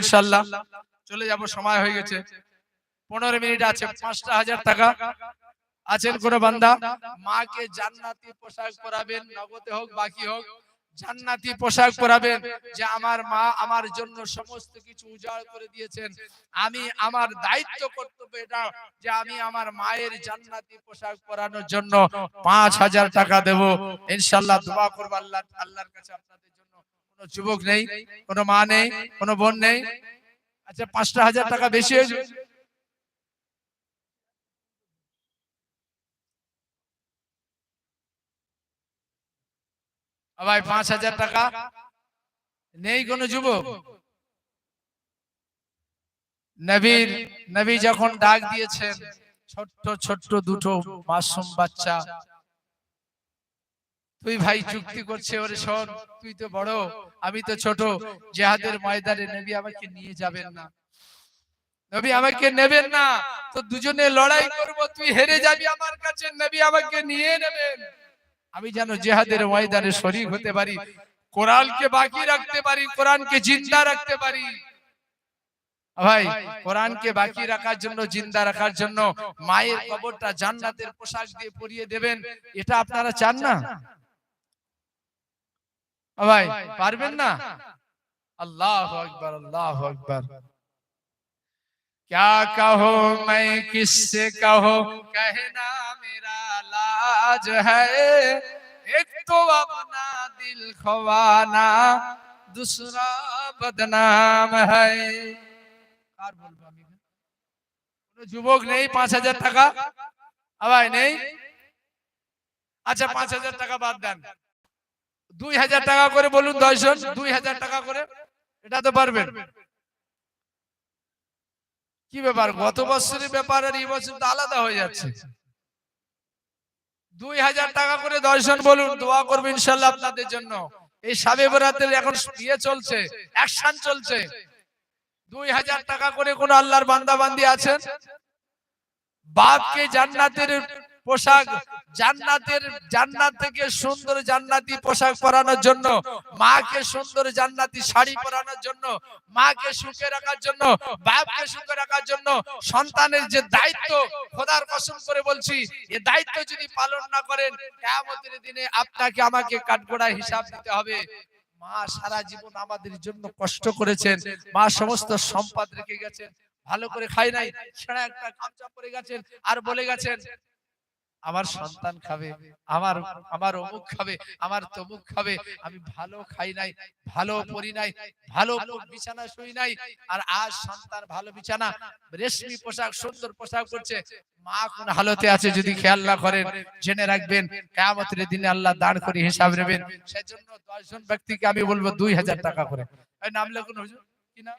ইনশাল্লাহ চলে যাব, সময় হয়ে গেছে। পনেরো মিনিট আছে, পাঁচটা হাজার টাকা। আছেন কোন বান্দা? মাকে জান্নাতি পোশাক পরাবেন, নগদে হোক, বাকি হোক, জান্নাতি পোশাক পরাবেন, যে আমার মা আমার জন্য সমস্ত কিছু উজাড় করে দিয়েছেন। আমি আমার দায়িত্ব কর্তব্য এটা যে আমি আমার মায়ের জান্নাতি পোশাক পরানোর জন্য পাঁচ হাজার টাকা দেব। ইনশাল্লাহ দোয়া করব আল্লাহ আল্লাহর কাছে আপনাদের যুবক নেই, কোনো মা নেই, কোনো বোন নেই। আচ্ছা পাঁচটা হাজার টাকা বেশি হয়েছে। আ ভাই, পাঁচ হাজার টাকা। নেই কোনো যুবক? নবীর, নবী যখন ডাক দিয়েছেন, ছোট্ট ছোট্ট দুটো মাসুম বাচ্চা তুই ভাই চুক্তি করছে, ওরে শোন, তুই তো বড়, আমি তো ছোট, জেহাদের ময়দানে নবী আমাকে নিয়ে যাবেন না। নবী আমাকে নেবেন না, তো দুজনে লড়াই করব, তুই হেরে যাবি আমার কাছে, নবী আমাকে নিয়ে নেবেন। আমি যেন জেহাদের ময়দানে শরীর হতে পারি, কোরআনকে বাকি রাখতে পারি, কোরআনকে জিন্দা রাখতে পারি। ভাই, কোরআনকে বাকি রাখার জন্য, জিন্দা রাখার জন্য মায়ের কবরটা জান্নাতের পোশাক দিয়ে পরিয়ে দেবেন, এটা আপনারা চান না? ভাই পারবেন না আল্লাহ আকবার আল্লাহ আকবার क्या कहो मैं किससे कहो कहना मेरा लाज है एक तो अपना दिल खवाना दूसरा बदनाम है কার বলবো আমি কোনো যুবক নেই পাঁচ হাজার টাকা আবার নেই আচ্ছা পাঁচ হাজার টাকা বাদ দেন দুই হাজার টাকা করে বলুন দশজন, দুই হাজার টাকা করে এটা তো পারবেন। কি ব্যাপার? গত বছরের ব্যাপার আর এই বছর তো আলাদা হয়ে যাচ্ছে। দুই হাজার টাকা করে দশজন বলুন, দোয়া করব ইনশাল্লাহ আপনাদের জন্য। এই সাবে বরাতের এখন ইয়ে চলছে অ্যাকশন চলছে। দুই হাজার টাকা করে কোন আল্লাহর বান্দা বান্দি আছেন? বাপকে জান্নাতের পোশাক জান্নাতের জান্নাত থেকে সুন্দর জান্নাতি পোশাক পরানোর জন্য, মাকে সুন্দর জান্নাতি শাড়ি পরানোর জন্য, মাকে সুখে রাখার জন্য, বাপকে সুখে রাখার জন্য সন্তানের যে দায়িত্ব, খোদার কসম করে বলছি, এ দায়িত্ব যদি পালন না করেন, কিয়ামতের দিনে আপনাকে আমাকে কাঠগড়ায় হিসাব দিতে হবে। মা সারা জীবন আমাদের জন্য কষ্ট করেছেন, মা সমস্ত সম্পদ রেখে গেছেন, ভালো করে খাই নাই সেটা একটা গামছা পরে গেছেন, আর বলে গেছেন আমার সন্তান খাবে আমার আমার অমুক খাবে আমার তমুক খাবে আমি ভালো খাই নাই ভালো পরি নাই ভালো বিছানা শুই নাই আর আজ সন্তান ভালো বিছানা রেশমি পোশাক সুন্দর পোশাক করছে মা কোন হালতে আছে যদি খেয়াল না করেন জেনে রাখবেন কেয়ামতের দিনে আল্লাহ দাঁড় করে হিসাব নেবেন। সেজন্য দশজন ব্যক্তিকে আমি বলব দুই হাজার টাকা করে। এই নাম লেখুন হুজুর। কি নাম?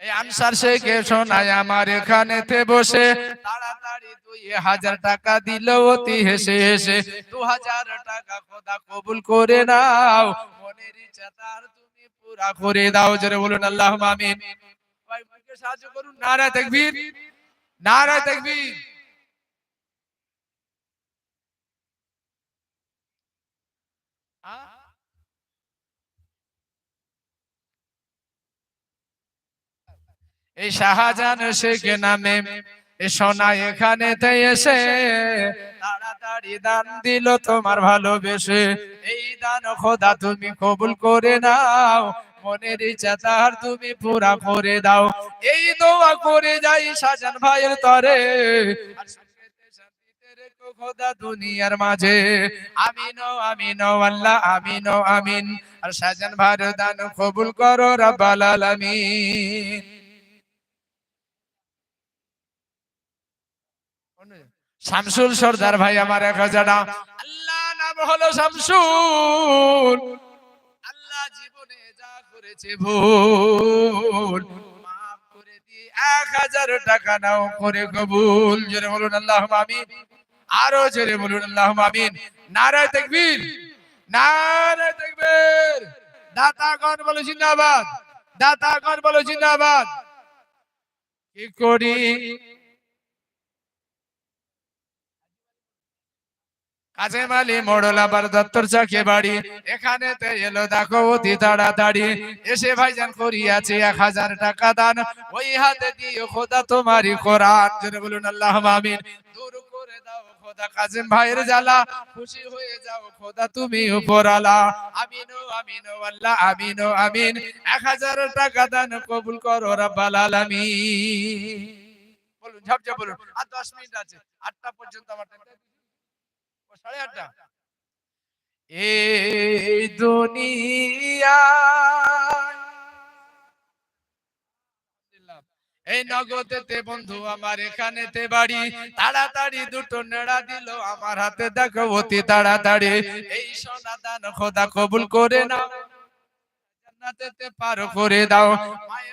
এই আনসার শেখে শোনায় আমার এখানেতে বসে। তাড়াতাড়ি দুই হাজার টাকা দিল, অতি হেসে হেসে। দু হাজার টাকা খোদা কবুল করে নাও। মনের ইচ্ছা তার তুমি পুরা করে দাও। জোরে বলুন আল্লাহ আমিন। ভাই সাহায্য করুন। নারা দেখবি নারা তাকবীর। এই শাহজাহান শেখ নামে। সোনা এখানে এসে তাড়াতাড়ি দান দিল তোমার ভালোবেসে। এই দান খোদা তুমি কবুল করে নাও, মনের ইচ্ছা তার তুমি পুরা করে দাও। এই দোয়া করে যাই শাহজান ভাইয়ের তরে। খোদা দুনিয়ার মাঝে। আমিন আমিন, আল্লাহ, আমিন আমিন। আর শাহজান ভাইয়ের দান কবুল করো রাব্বাল আলামিন। শামসুল সর্দার ভাই আমার এক হাজার আল্লাহ নাম হলো শামসুল। আল্লাহ জীবনে যা করেছে ভুল এক হাজার টাকা নাও করে কবুল। জোরে বলুন আল্লাহ আমিন। আরও জোরে বলুন আল্লাহ আমিন। নারায় তাকবীর। নারায় তাকবীর। দাতা গণ বলো জিন্দাবাদ। দাতা গণ বলো জিন্দাবাদ। কি করি? কাজেম আলী দত্তর বাড়ি। এখানে এলো দেখো অতি তাড়াতাড়ি। এসে ভাইজান করিয়াছে এক হাজার টাকা দান। ওই হাতে দিয়ে খোদা তোমারই কোরআন। বলুন আল্লাহ আমিন। আমিনো আমিনো আমিনো এক হাজার টাকা দান বলুন আর দশ মিনিট আছে। আটটা পর্যন্ত আমার সাড়ে আটটা। এই দুনিয়া এই নগদেতে বন্ধু আমার এখানেতে বাড়ি। তাড়াতাড়ি দুটো নেড়া দিল আমার হাতে দেখো অতি তাড়াতাড়ি। এই সোনা দান খোদা কবুল করে নাও। জান্নাতেতে পার করে দাও। মায়ে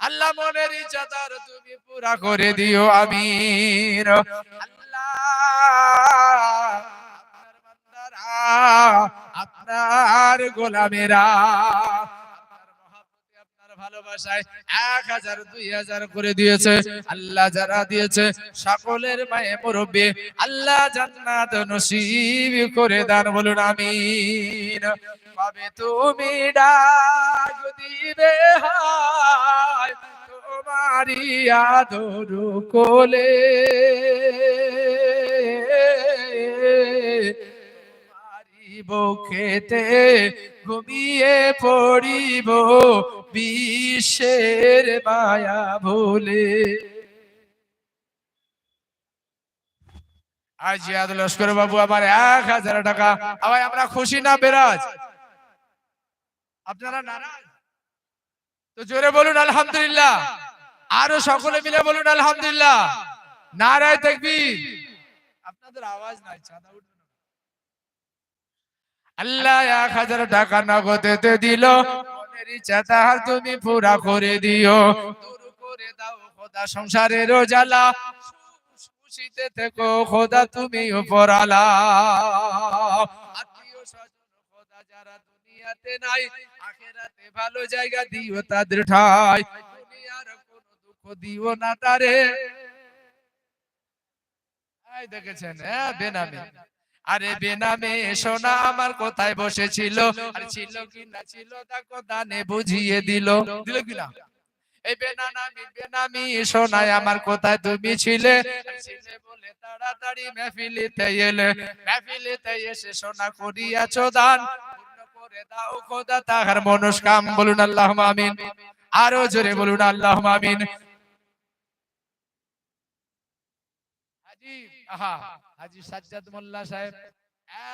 আল্লাহ মনের ইচ্ছা তার তুমি পুরা করে দিও আমির। আল্লাহ আপনার গোলামেরা। আপনার এক হাজার, দুই হাজার করে দিয়েছে। আল্লাহ যারা দিয়েছে, সকলের মায়ে মুরব্বী, আল্লাহ জান্নাত নসিব করে দান, বলুন আমিন। পাবে তুমি ডাক দিবে হায় তোমারি আদর কোলে। খেতে ঘুমিয়ে পড়িব বিশ্বের মায়া ভুলে। লস্কর বাবু, আমার এক হাজার টাকা। আবার আমরা খুশি না বেরাজ? আপনারা নারাজ? তো জোরে বলুন, আলহামদুলিল্লাহ। আরও সকলে মিলে বলুন, আলহামদুলিল্লাহ। নারায় তাকবীর। আপনাদের আওয়াজ নাই, চাঁদা উঠবে। আল্লাহ এক হাজার টাকা নগদেতে দিল। মনের ইচ্ছা তাহার তুমি পুরা করে দিও। দূর করে দাও খোদা সংসারের জ্বালা। খুশিতে থেকো খোদা তুমি ভালো জায়গা দিও তাদের ঠাই। দুঃখ দিও না তারে। দেখেছেন হ্যাঁ বেনামে। আরে বেনামে সোনা আমার কোথায় বসেছিল? আর ছিল কি না ছিল দেখো দানে বুঝিয়ে দিল। দিল। কি না? এই বেনামি বেনামি সোনায় আমার কোথায় তুমি ছিলে? ছিলে? বলে তাড়াতাড়ি মেহফিলিতে এলে। মেহফিলিতে এসে সোনা করিয়াছো দান। করে দাও খোদা তাহার মনস্কাম। বলুন আল্লাহ আমিন। আরও জোরে বলুন আল্লাহ আমিন। হাজি। হাজি সাজ্জাদ মোল্লা সাহেব,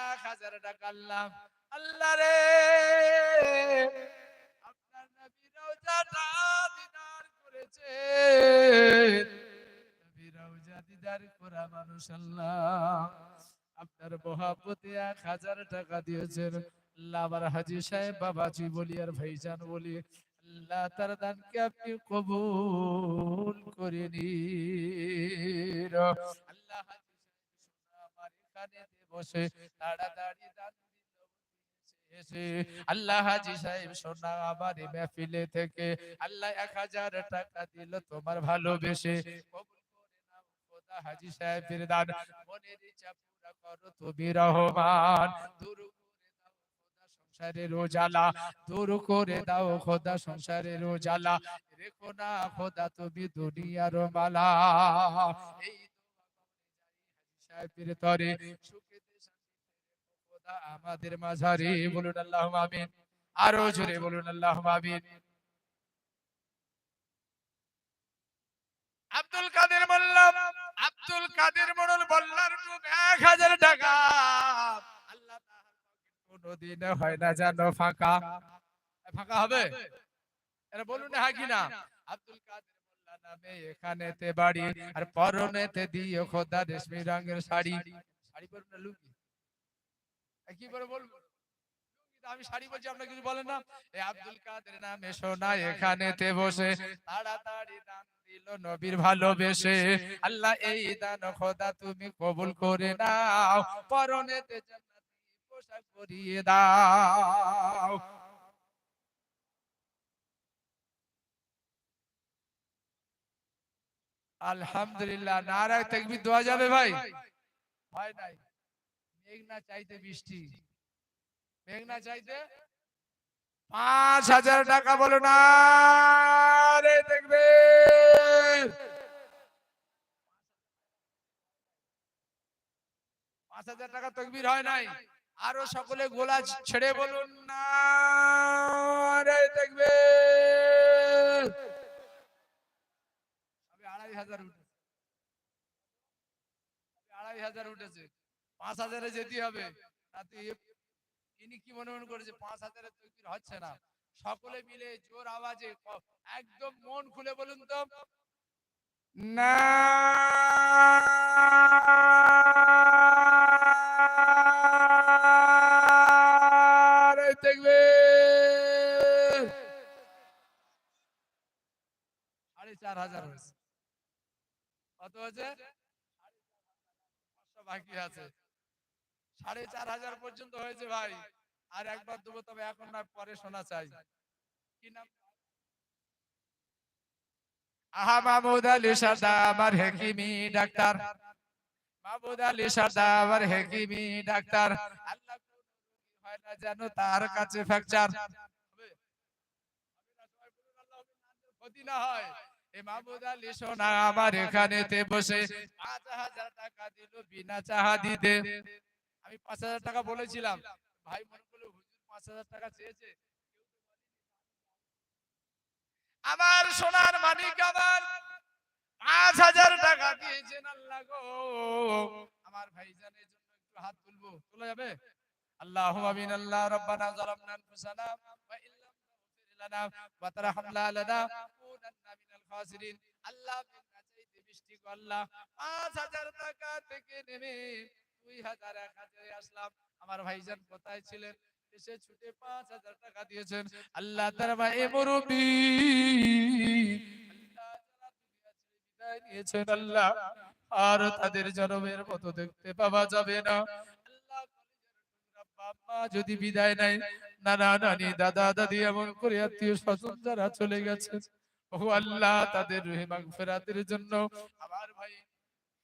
এক হাজার টাকা আল্লাহ আল্লাহ রে, আপনার মহাপতি এক হাজার টাকা দিয়েছেন। আল্লাহ সাহেব বাবাজি বলি আর ভাইজান বলি, আল্লাহ তার দানকে আপনি কবুল করে নিন। আল্লাহ হাজি সাহেব আমার এখানে বসে তাড়াতাড়ি এসে আল্লাহ হাজি সাহেব সোনা আমার মেহফিলে থেকে, আল্লাহ এক হাজার টাকা দিল তোমার ভালোবেসে। হাজি সাহেবের দান। মনের ইচ্ছা পুরা করো তুমি রহমান। দূর সংসারের জ্বালা দূর করে দাও খোদা সংসারের জ্বালা রেখো না খোদা তুমি দুনিয়ার মালা। এই সাহেবের তরে। খোদা আমাদের মাঝারে বলুন আল্লাহ আমিন। আরও জোরে বলুন আল্লাহ আমিন। আব্দুল কাদের মোল্লা আব্দুল কাদের মোড়ল বল্লার এক হাজার টাকা। আল্লাহ কোনদিন হয় না জানো ফাঁকা। ফাঁকা হবে? এরা বলুন হ্যাঁ কি না আব্দুল কাদের নামে এখানেতে বাড়ি আর পরনেতে দিও খোদা রেশমি রঙের শাড়ি শাড়ি না লুঙ্গি? এ কি করে বলব? আমি শাড়ি বলছি, আপনার কিছু বলেন না। এ আব্দুল কাদের নামে সোনা এখানেতে বসে, তাড়াতাড়ি দান দিল নবীর ভালোবেসে। আল্লাহ এই দান খোদা তুমি কবুল করে নাও, পরনেতে জান্নাতি পোশাক পরিয়ে দাও। আলহামদুলিল্লাহ, নারায় তাকবীর দেওয়া যাবে ভাই? হয় নাই। মেঘ চাইতে বৃষ্টি। মেঘ না চাইতে? পাঁচ হাজার টাকা বলো না দেখবে। পাঁচ হাজার টাকা তকবির হয় নাই। আরও সকলে গোলা ছেড়ে বলুন না রে দেখবে। আড়াই হাজার উঠেছে। আড়াই হাজার উঠেছে। পাঁচ হাজারে যেতে হবে। তাতে ইনি কি মনে মনে করেছে পাঁচ হাজারের তকবির হচ্ছে না। সকলে মিলে জোর আওয়াজে একদম মন খুলে বলুন তো। না। দেখবে সাড়ে চার হাজার হয়েছে। কত হয়েছে? বাকি আছে। সাড়ে চার হাজার পর্যন্ত হয়েছে ভাই। আর একবার দেবো, তবে এখন না পরে শোনা চাই। কি নাম? আহা আলী আমার হেকিমি ডাক্তার। আলী আমার হেকিমি ডাক্তার। যেন তার কাছে ক্ষতি না হয়। আমার বসে। পাঁচ হাজার টাকা দিল বিনা চাহা দিতে। আমি পাঁচ হাজার টাকা বলেছিলাম। ভাই মনে করল হুজুর পাঁচ হাজার টাকা চেয়েছে। আমার সোনার মানিক আমার পাঁচ হাজার টাকা দিয়েছেন আল্লাহ গো। আমার ভাইজানের জন্য একটু হাত তুলবো তোলা যাবে? আল্লাহ আমিন আল্লাহ রব্বানা আনফুসানা ওয়া ইল্লাম তাগফির লানা ওয়া তারহামনা লানা মিনাল খাসিরিন। আল্লাহ বৃষ্টি গো আল্লাহ পাঁচ হাজার টাকা থেকে নেমে আমার ভাইজান কোথায় ছিলেন? এসে ছুটে পাঁচ হাজার টাকা দিয়েছেন। আল্লাহ তার ভাই বিদায় নিয়েছেন, আল্লাহ আর তাদের জন্মের মতো দেখতে পাওয়া যাবে না। যদি বিদায় নেয়, নানা, নানি, দাদা, দাদি, এমন করে আত্মীয় স্বজন যারা চলে গেছে ও আল্লাহ তাদের রুহে মাগফিরাতের জন্য আমার ভাই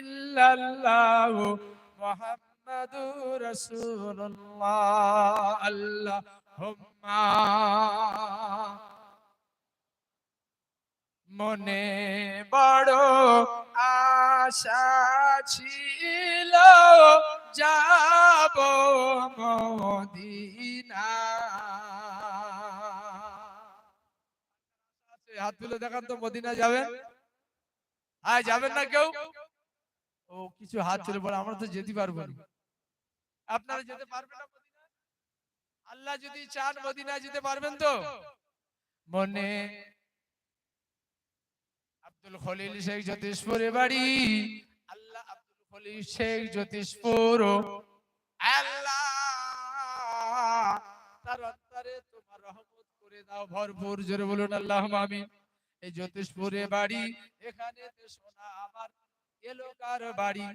ইল্লাল্লাহ মুহাম্মাদুর রাসূলুল্লাহ। আল্লাহুম্মা। মনে বড় আশা ছিল, যাব মদিনা। হাত তুলে দেখান তো, মদিনা যাবে হ্যাঁ যাবেন না কেউ? ও কিছু হাত তুলে বলে আমরা তো যেতে পারব না। আপনারা যেতে পারবেন না আল্লাহ যদি চান মদিনা যেতে পারবেন তো? মনে আব্দুল খলিল শেখ জ্যোতিষপুরে বাড়ি। আল্লাহ আব্দুল খলিল শেখ জ্যোতিষপুর আল্লাহ তার অন্তরে তোমার রহমত করে দাও ভরপুর। জোরে বলুন আল্লাহ আমিন। এই জ্যোতিষপুরে বাড়ি এখানে তো সোনা আমার এলো কার বাড়ি?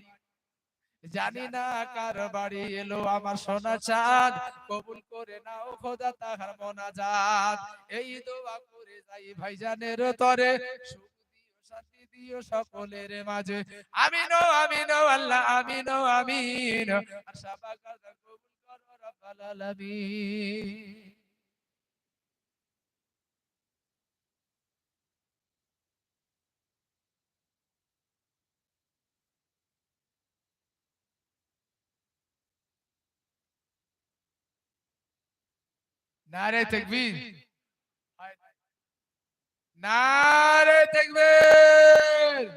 জানি না কার বাড়ি এলো, আমার সোনা চাঁদ। কবুল করে নাও খোদা তাহার মোনাজাত। এই দোয়া করে যাই ভাইজানের তরে। শান্তি দিও সকলের মাঝে। আমিনো আমিনো আল্লাহ, আমিনো আমিন। আর সাবা কবুল করো রব্বাল আলামিন। নারে তাকবীর নারে তাকবীর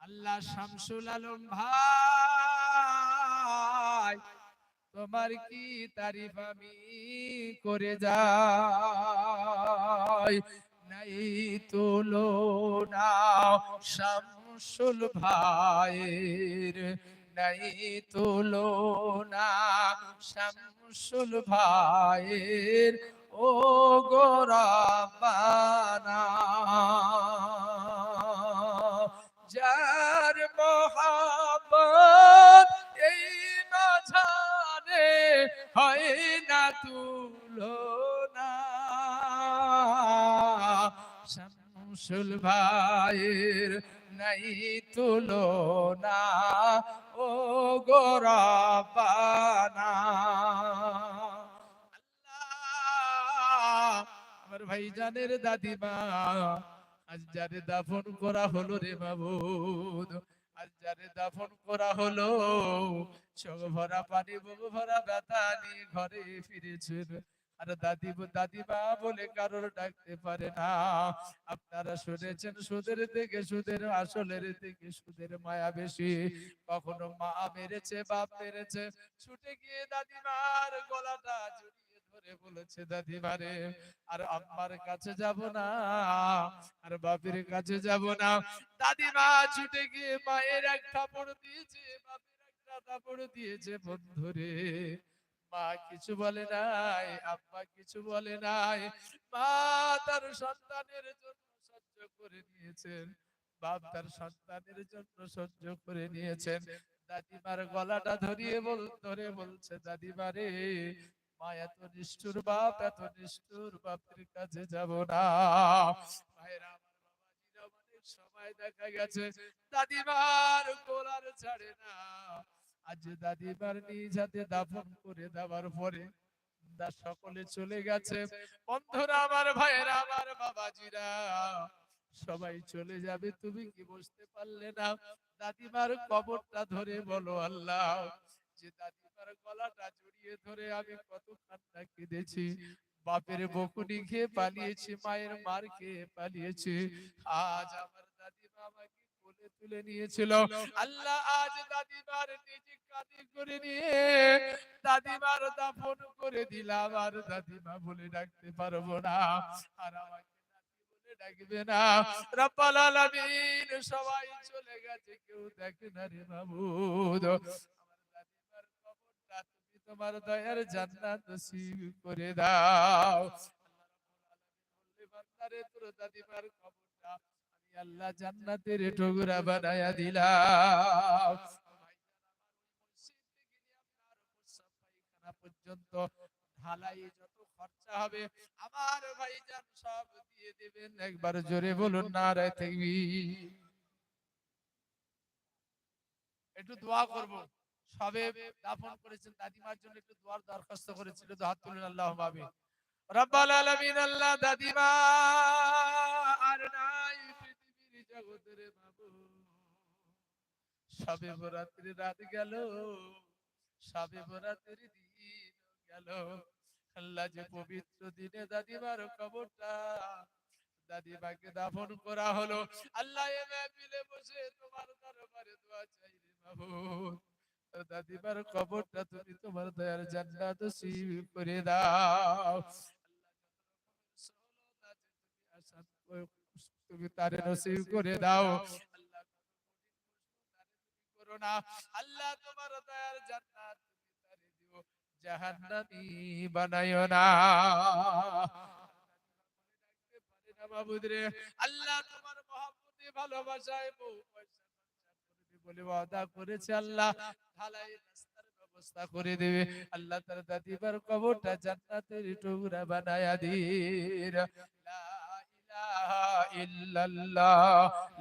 আল্লাহ শামসুল আলম ভাই তোমার কি তারিফ আমি করে যাই নাই তুলো না শামসুল ভাইয়ের নাই তুলো না শামসুল ভাইয়ের ও গোরাবানা যার মোহাম্মত এই মাঝারে হয় না তুলনা। শামসুল ভাইয়ের নাই তুলনা ও আল্লাহ, আমার ভাইজানের দাদিমা, আজ যারে দাফন করা হলো রে মাবুদ, আজ যারে দাফন করা হলো, চোখ ভরা পানি বুক ভরা ব্যথা নিয়ে ঘরে ফিরেছেন। আর দাদি দাদিমা বলে কারোর ডাকতে পারে না। আপনারা শুনেছেন সুদের থেকে সুদের আসলের থেকে সুদের মায়া বেশি। কখনো মা মেরেছে, বাপ মেরেছে, ছুটে গিয়ে দাদিমার গলাটা জড়িয়ে ধরে বলেছে দাদিমারে আর আম্মার কাছে যাব না, আর বাপের কাছে যাব না। দাদিমা ছুটে গিয়ে মায়ের এক থাপড় দিয়েছে, বাপের একটা থাপড় দিয়েছে বন্ধুরে মা কিছু বলে নাই, আব্বা কিছু বলে নাই। মা তার সন্তানের জন্য সহ্য করে নিয়েছেন। বাপ তার সন্তানের জন্য সহ্য করে নিয়েছেন। দাদিমার গলাটা ধরিয়ে বল, ধরে বলছে দাদিমারে মা এত নিষ্ঠুর বাপ, এত নিষ্ঠুর বাপের কাছে যাব না। ভাইরা সময় দেখা গেছে, দাদিমার কোলার ছাড়ে না। আজ দাফন করে দেওয়ার পরে সকলে চলে গেছে। বন্ধুরা, আমার আমার বাবাজিরা, সবাই চলে যাবে, তুমি কি বুঝতে পারলে না? দাদিমার কবরটা ধরে বলো আল্লাহ। যে দাদিমার গলাটা জড়িয়ে ধরে আমি কত কান্না কেঁদেছি। বাপের বকুনি খেয়ে পালিয়েছি, মায়ের মার খেয়ে পালিয়েছি। আজ আমার তুলে নিয়েছিল। আল্লাহ আজ দাদিমার নিজে কাঁদি করে নিয়ে দাফন করে দিলাম। আর দাদিমা বলে ডাকতে পারব না। আর আমাকে সবাই চলে গেছে, কেউ না রে তোমার দয়ার জান্নাত নসিব করে দাও। দাদিমার কবরটা আমি আল্লাহ জান্নাতের টুকরা বানায়া দিলাম পর্যন্ত ঢালাই যত খরচা হবে আমার ভাইজান সব দিয়ে দেবেন, একবার জোরে বলুন না থাকবি একটু দোয়া করব। সবে দাফন করেছেন, দাদিমার জন্য একটু দোয়ার দরখাস্ত করেছিল হাত তুলুন আল্লাহ ভাবে রব্বাল আলামিন, আল্লাহ দাদিমা আর নাই জগতের বাবু। সবে বরাত্রি রাত গেল, সবে বরাত্রি দিন গেল। আল্লাহ যে পবিত্র দিনে দাদিমার কবরটা, দাদিমাকে দাফন করা হলো। আল্লাহ এ বসে তোমার দরবারে দোয়া চাই মাহবুব দাদিমার কবরটা তুমি তোমার দয়ার জান্নাত নসিব করে দাও। তুমি তারে নসিব করে দাও। আল্লাহ তোমার দয়ার জান্নাত তুমি তারে দিও। জাহান্নামী বানাইও না। আল্লাহ তোমার মহব্বতে ভালোবাসায় বউ পয়সা বলে ওয়াদা করেছে আল্লাহ। ঢালাই রাস্তার ব্যবস্থা করে দেবে। আল্লাহ তার দাদিবার কবরটা জান্নাতের টুকরা বানায়া ইলাহা ইল্লাল্লাহ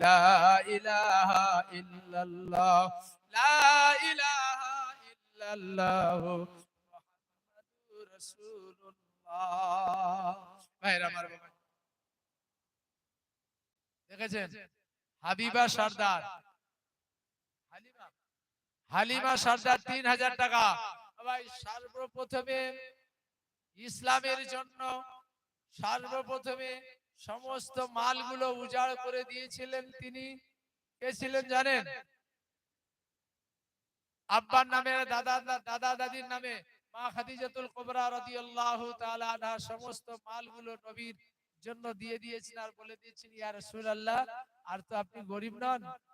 লা ইলাহা ইল্লাল্লাহ লা ইলাহা ইল্লাল্লাহ মুহাম্মাদুর রাসূলুল্লাহ ভাইরা আমার বাবা। দেখেছেন? হাবিবা সর্দার। হালিমা। হালিমা সর্দার তিন হাজার টাকা। ভাই সর্বপ্রথমে ইসলামের জন্য সর্বপ্রথমে সমস্ত মালগুলো উজাড় করে দিয়েছিলেন তিনি। কে ছিলেন জানেন? আব্বার নামে, দাদা দাদা দাদির নামে, মা খাদিজাতুল কোবরা রাদিয়াল্লাহু তাআলা আনহা সমস্ত মালগুলো নবীর জন্য দিয়ে দিয়েছেন আর বলে দিয়েছেন, ইয়া রাসূলুল্লাহ, আর তো আপনি গরিব নন।